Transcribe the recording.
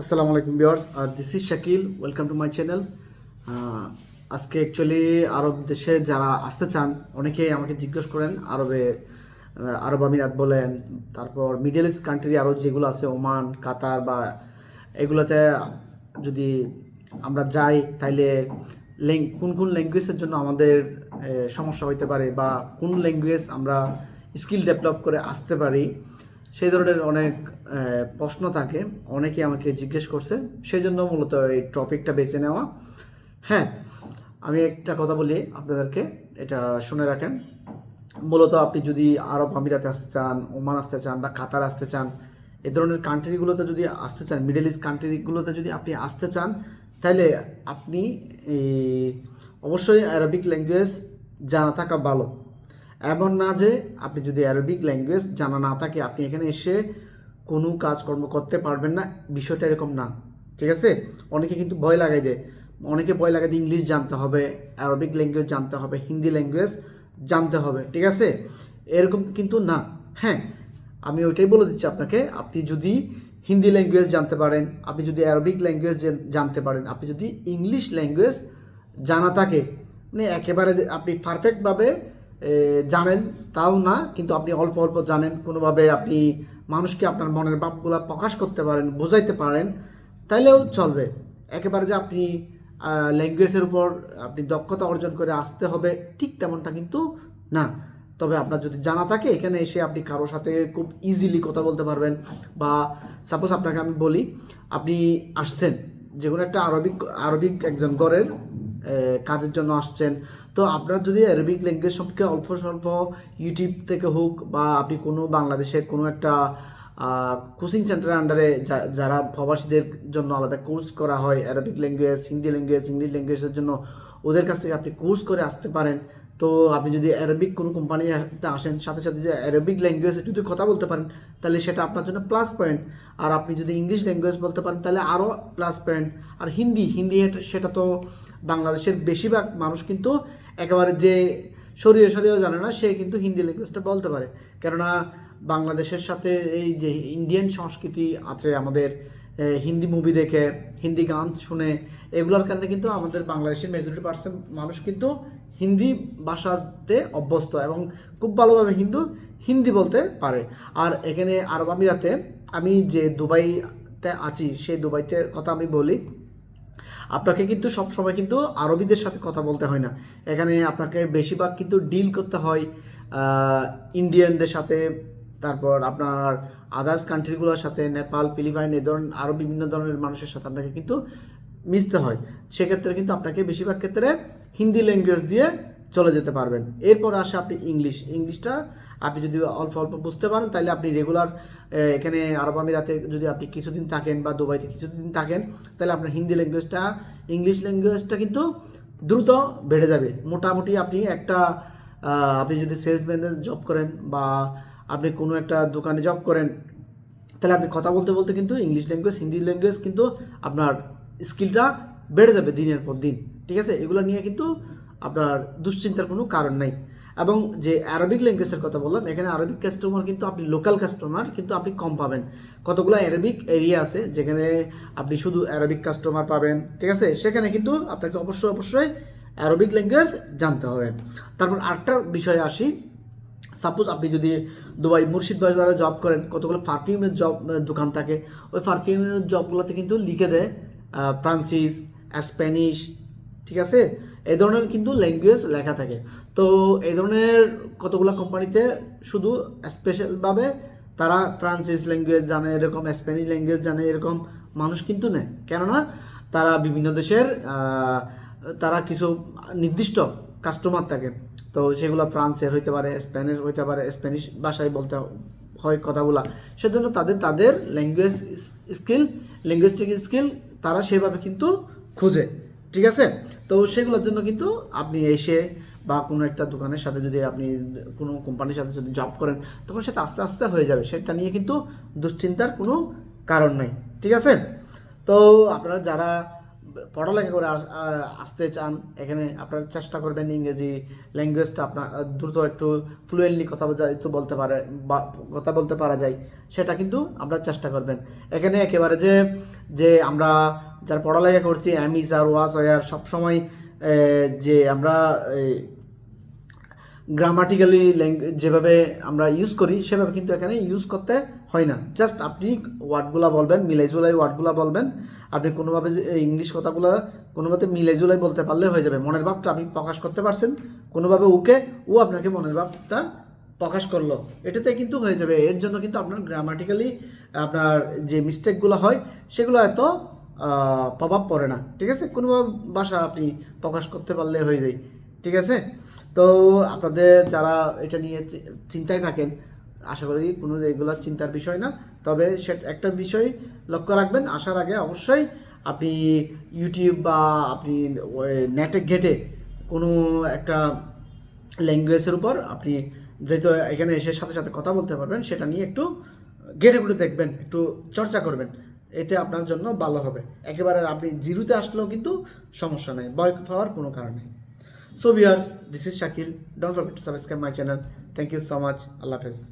আসসালামু আলাইকুম viewers this is Shakil welcome to my channel আজকে অ্যাকচুয়ালি আরব দেশে যারা আসতে চান, অনেকেই আমাকে জিজ্ঞেস করেন, আরবে আরব আমিরাত বলেন, তারপর মিডল ইস্ট কান্ট্রি আরও যেগুলো আছে, ওমান, কাতার বা এগুলোতে যদি আমরা যাই, তাইলে কোন কোন ল্যাঙ্গুয়েজের জন্য আমাদের সমস্যা হইতে পারে বা কোন ল্যাঙ্গুয়েজ আমরা স্কিল ডেভেলপ করে আসতে পারি? সেই ধরনের অনেক প্রশ্ন থাকে। অনেকে আমাকে জিজ্ঞেস করছে সেই জন্য মূলত এই টপিকটা বেছে নেওয়া। হ্যাঁ আমি একটা কথা বলি আপনাদেরকে, এটা শুনে রাখেন। মূলত আপনি যদি আরব আমিরাতে আসতে চান, ওমান আসতে চান বা কাতার আসতে চান, এ ধরনের কান্ট্রিগুলোতে যদি আসতে চান, মিডল ইস্ট কান্ট্রিগুলোতে যদি আপনি আসতে চান তাহলে আপনি অবশ্যই অ্যারাবিক ল্যাঙ্গুয়েজ জানা থাকা ভালো। এমন না যে আপনি যদি অ্যারবিক ল্যাঙ্গুয়েজ জানা না থাকে, আপনি এখানে এসে কোনো কাজকর্ম করতে পারবেন না। বিষয়টা এরকম না, ঠিক আছে? অনেকে কিন্তু ভয় লাগাই দেয় অনেকে ভয় লাগাই দিয়ে ইংলিশ জানতে হবে অ্যারবিক ল্যাঙ্গুয়েজ জানতে হবে হিন্দি ল্যাঙ্গুয়েজ জানতে হবে, ঠিক আছে? এরকম কিন্তু না। হ্যাঁ আমি ওইটাই বলে দিচ্ছি আপনাকে, আপনি যদি হিন্দি ল্যাঙ্গুয়েজ জানতে পারেন, আপনি যদি অ্যারবিক ল্যাঙ্গুয়েজ জানতে পারেন, আপনি যদি ইংলিশ ল্যাঙ্গুয়েজ জানা থাকে মানে একেবারে আপনি পারফেক্টভাবে জানেন, তাও না, কিন্তু আপনি অল্প অল্প জানেন, কোনোভাবে আপনি মানুষকে আপনার মনের ভাবগুলো প্রকাশ করতে পারেন, বোঝাইতে পারেন, তাইলেও চলবে। একেবারে যে আপনি ল্যাঙ্গুয়েজের উপর আপনি দক্ষতা অর্জন করে আসতে হবে, ঠিক তেমনটা কিন্তু না। তবে আপনার যদি জানা থাকে, এখানে এসে আপনি কারোর সাথে খুব ইজিলি কথা বলতে পারবেন, বা সাপোজ আপনাকে আমি বলি, আপনি আসছেন যে কোনো একটা আরবিক আরবিক একজন গড়ের কাজের জন্য আসছেন। তো আপনার যদি অ্যারবিক ল্যাঙ্গুয়েজ সম্পর্কে অল্প স্বল্প ইউটিউব থেকে হোক বা আপনি কোনো বাংলাদেশের কোনো একটা কোচিং সেন্টারের আন্ডারে যারা প্রবাসীদের জন্য আলাদা কোর্স করা হয় Arabic language Hindi language English ল্যাঙ্গুয়েজের জন্য ওদের কাছ থেকে আপনি কোর্স করে আসতে পারেন। তো আপনি যদি অ্যারবিক কোনো কোম্পানিতে আসেন, সাথে সাথে যদি অ্যারবিক ল্যাঙ্গুয়েজে যদি কথা বলতে পারেন, তাহলে সেটা আপনার জন্য প্লাস পয়েন্ট আর আপনি যদি ইংলিশ ল্যাঙ্গুয়েজ বলতে পারেন, তাহলে আরও প্লাস পয়েন্ট আর হিন্দি হিন্দি সেটা তো বাংলাদেশের বেশিরভাগ মানুষ কিন্তু একেবারে যে সরিয়ে সরিয়েও জানে না, সে কিন্তু হিন্দি ল্যাঙ্গুয়েজটা বলতে পারে। কেননা বাংলাদেশের সাথে এই যে ইন্ডিয়ান সংস্কৃতি আছে, আমাদের হিন্দি মুভি দেখে, হিন্দি গান শুনে, এগুলোর কারণে কিন্তু আমাদের বাংলাদেশের মেজরিটি পার্সেন্ট মানুষ কিন্তু হিন্দি ভাষাতে অভ্যস্ত এবং খুব ভালোভাবে কিন্তু হিন্দি বলতে পারে। আর এখানে আরব আমিরাতে আমি যে দুবাইতে আছি, সেই দুবাইতে কথা আমি বলি আপনাকে কিন্তু সবসময় কিন্তু আরবিদের সাথে কথা বলতে হয় না। এখানে আপনাকে বেশিরভাগ কিন্তু ডিল করতে হয় ইন্ডিয়ানদের সাথে, তারপর আপনার আদার্স কান্ট্রিগুলোর সাথে, নেপাল, ফিলিপাইন এ ধরনের আরও বিভিন্ন ধরনের মানুষের সাথে আপনাকে কিন্তু মিশতে হয়। সেক্ষেত্রে কিন্তু আপনাকে বেশিরভাগ ক্ষেত্রে হিন্দি ল্যাঙ্গুয়েজ দিয়ে চলে যেতে পারবেন। এরপর আসে আপনি ইংলিশ। ইংলিশটা আপনি যদি অল্প অল্প বুঝতে পারেন, তাহলে আপনি রেগুলার এখানে আরব আমিরাতে যদি আপনি কিছুদিন থাকেন বা দুবাইতে কিছুদিন থাকেন, তাহলে আপনার হিন্দি ল্যাঙ্গুয়েজটা ইংলিশ ল্যাঙ্গুয়েজটা কিন্তু দ্রুত বেড়ে যাবে। মোটামুটি আপনি একটা আপনি যদি সেলসম্যানের জব করেন বা আপনি কোনো একটা দোকানে জব করেন, তাহলে আপনি কথা বলতে বলতে কিন্তু ইংলিশ ল্যাঙ্গুয়েজ হিন্দি ল্যাঙ্গুয়েজ কিন্তু আপনার স্কিলটা বেড়ে যাবে দিনের পর দিন। ঠিক আছে? এগুলো নিয়ে কিন্তু আপনার দুশ্চিন্তার কোনো কারণ নাই। এবং যে অ্যারবিক ল্যাঙ্গুয়েজের কথা বললাম, এখানে আরবিক কাস্টমার কিন্তু আপনি লোকাল কাস্টমার কিন্তু আপনি কম পাবেন। কতগুলো অ্যারবিক এরিয়া আছে, যেখানে আপনি শুধু অ্যারবিক কাস্টমার পাবেন, ঠিক আছে? সেখানে কিন্তু আপনাকে অবশ্যই অবশ্যই অ্যারবিক ল্যাঙ্গুয়েজ জানতে হবে। তারপর আরেকটা বিষয়ে আসি। সাপোজ আপনি যদি দুবাই মুর্শিদ বাজারে জব করেন, কতগুলো পারফিউমের জব দোকান থাকে, ওই পারফিউমের জবগুলোতে কিন্তু লিখে দেয় ফ্রান্সিস স্প্যানিশ ঠিক আছে? এই ধরনের কিন্তু ল্যাঙ্গুয়েজ লেখা থাকে। তো এই ধরনের কতগুলো কোম্পানিতে শুধু স্পেশালভাবে তারা ফ্রান্সিস ল্যাঙ্গুয়েজ জানে, এরকম স্প্যানিশ ল্যাঙ্গুয়েজ জানে, এরকম মানুষ কিন্তু নেয় কেননা তারা বিভিন্ন দেশের তারা কিছু নির্দিষ্ট কাস্টমার থাকে। তো সেগুলো ফ্রান্সের হইতে পারে স্প্যানিশ হইতে পারে স্প্যানিশ ভাষায় বলতে হয় কথাগুলা। সেজন্য তাদের তাদের ল্যাঙ্গুয়েজ স্কিল ল্যাঙ্গুয়েস্টিক স্কিল তারা সেভাবে কিন্তু খুঁজে। ঠিক আছে? তো সেগুলোর জন্য কিন্তু আপনি এসে বা কোনো একটা দোকানের সাথে যদি আপনি কোনো কোম্পানির সাথে যদি জব করেন, তখন সেটা আস্তে আস্তে হয়ে যাবে। সেটা নিয়ে কিন্তু দুশ্চিন্তার কোনো কারণ নাই। ঠিক আছে? তো আপনারা যারা পড়ালেখা করে আস- আসতে চান, এখানে আপনারা চেষ্টা করবেন ইংরেজি ল্যাঙ্গুয়েজটা আপনার দ্রুত একটু ফ্লুয়েন্টলি কথা একটু বলতে পারে, বা কথা বলতে পারা যায়, সেটা কিন্তু আমরা চেষ্টা করবেন। এখানে একেবারে যে যে আমরা যারা পড়ালেখা করছি অ্যামিস আর ওয়াস আর সবসময় যে আমরা গ্রামাটিক্যালি যেভাবে আমরা ইউজ করি, সেভাবে কিন্তু এখানে ইউজ করতে হয় না। জাস্ট আপনি ওয়ার্ডগুলো বলবেন মিলাই জুলাই ওয়ার্ডগুলো বলবেন। আপনি কোনোভাবে ইংলিশ কথাগুলো কোনোভাবে মিলাই জুলাই বলতে পারলে হয়ে যাবে। মনের ভাবটা আপনি প্রকাশ করতে পারছেন। কোনোভাবে ওকে, ও আপনাকে মনের ভাবটা প্রকাশ করল। এটাতে কিন্তু হয়ে যাবে। এর জন্য কিন্তু আপনার গ্রামাটিক্যালি আপনার যে মিস্টেকগুলো হয়, সেগুলো এত প্রভাব পড়ে না। ঠিক আছে? কোনো ভাষা আপনি প্রকাশ করতে পারলে হয়ে যায়। ঠিক আছে? তো আপনাদের যারা এটা নিয়ে চিন্তায় থাকেন, আশা করি কোনো এগুলো চিন্তার বিষয় না। তবে সে, একটা বিষয় লক্ষ্য রাখবেন, আসার আগে অবশ্যই আপনি ইউটিউব বা আপনি নেটে ঘেটে কোনো একটা ল্যাঙ্গুয়েজের উপর আপনি যেহেতু এখানে এসে সাথে সাথে কথা বলতে পারবেন, সেটা নিয়ে একটু ঘেটে ঘুরে দেখবেন, একটু চর্চা করবেন। এতে আপনার জন্য ভালো হবে। একেবারে আপনি জিরোতে আসলেও কিন্তু সমস্যা নেই ভয় পাওয়ার কোনো কারণ So viewers, this is Shakil. Don't forget to subscribe my channel. Thank you so much. Allah Hafiz.